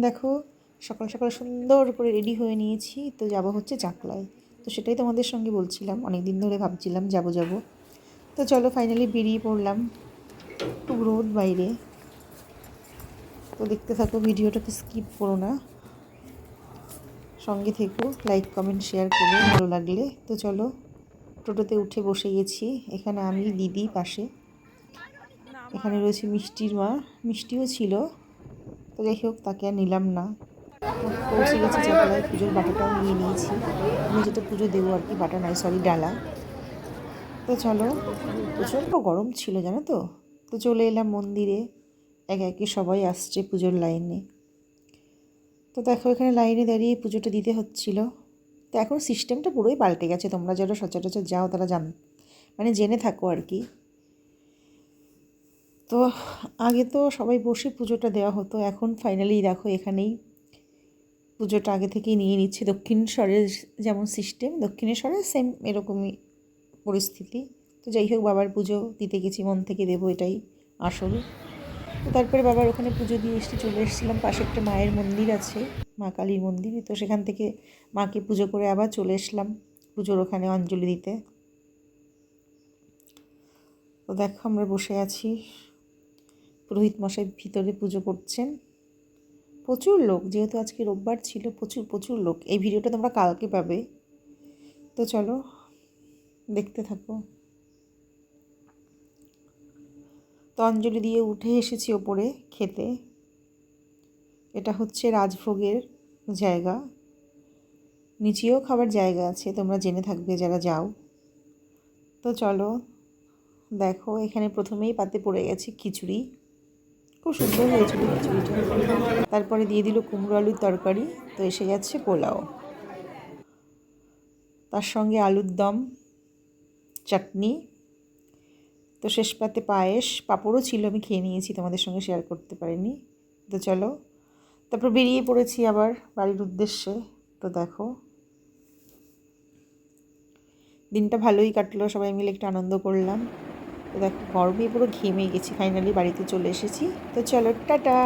দেখো, সকাল সকাল সুন্দর করে রেডি হয়ে নিয়েছি। তো যাব হচ্ছে চাকলায়। তো সেটাই তোমাদের সঙ্গে বলছিলাম অনেক দিন ধরে ভাবছিলাম যাব যাব। তো চলো ফাইনালি বেরিয়ে পড়লাম খুব রোদ বাইরে। তো দেখতে থাকো, ভিডিওটাকে স্কিপ করো না। সঙ্গে থেকো লাইক কমেন্ট শেয়ার করো, ভালো লাগলে। তো চলো, টোটোতে উঠে বসে গেছি। এখানে আমি, দিদি পাশে। এখানে রয়েছে মিষ্টির মা। মিষ্টিও ছিল। তো যাই হোক, তাকে আর নিলাম না। পৌঁছে গেছি চাকলায় পুজোর বাটাটাও নিয়ে নিয়েছি। আমি যেটা পুজো দেবো আর কি, বাটা নয় সরি ডালা। তো চলো, প্রচণ্ড গরম ছিল, জানো তো? তো চলে এলাম মন্দিরে। একে একে সবাই আসছে পুজোর লাইনে। তো দেখো, এখানে লাইনে দাঁড়িয়ে পুজোটা দিতে হচ্ছিল। তো এখন সিস্টেমটা পুরোই পাল্টে গেছে। তোমরা যারা সচরাচর যাও, তারা জান মানে জেনে থাকো আর কি। তো আগে তো সবাই বসে পুজোটা দেওয়া হতো, এখন ফাইনালি দেখো এখানেই পুজোটা আগে থেকেই নিয়ে নিচ্ছে। দক্ষিণেশ্বরের যেমন সিস্টেম দক্ষিণেশ্বরের সেম এরকমই পরিস্থিতি। তো যাই হোক, বাবার পুজো দিতে গেছি, মন থেকে দেবো এটাই আসল। তো তারপরে বাবার ওখানে পুজো দিয়ে এসে চলে এসেছিলাম, পাশে একটা মায়ের মন্দির আছে, মা কালীর মন্দির। তো সেখান থেকে মাকে পুজো করে আবার চলে এসলাম পুজোর ওখানে অঞ্জলি দিতে। তো দেখো আমরা বসে আছি। পুরোহিত মশাই ভিতরে পুজো করছেন। প্রচুর লোক, যেহেতু আজকে রোববার ছিল, প্রচুর প্রচুর লোক। এই ভিডিওটা তোমরা কালকে পাবে। তো চলো, দেখতে থাকো। তো অঞ্জলি দিয়ে উঠে এসেছি ওপরে খেতে। এটা হচ্ছে রাজভোগের জায়গা। নিচেও খাবার জায়গা আছে, তোমরা জেনে থাকবে যারা যাও। তো চলো, দেখো, এখানে প্রথমেই পাতে পড়ে গেছে খিচুড়ি। খুব সুন্দর হয়েছিল খিচুড়িটা তারপরে দিয়ে দিল কুমড়ো আলুর তরকারি, তো এসে যাচ্ছে পোলাও। তার সঙ্গে আলুর দম, চাটনি, তো শেষ পাতে পায়েস, পাঁপড়ও ছিল, আমি খেয়ে নিয়েছি, তোমাদের সঙ্গে শেয়ার করতে পারিনি। তো চলো, তারপর বেরিয়ে পড়েছি আবার বাড়ির উদ্দেশ্যে, তো দেখো। দিনটা ভালোই কাটলো, সবাই মিলে একটু আনন্দ করলাম। তো দেখো গরমে পুরো ঘেমে গেছি ফাইনালি বাড়িতে চলে এসেছি। তো চলো টাটা!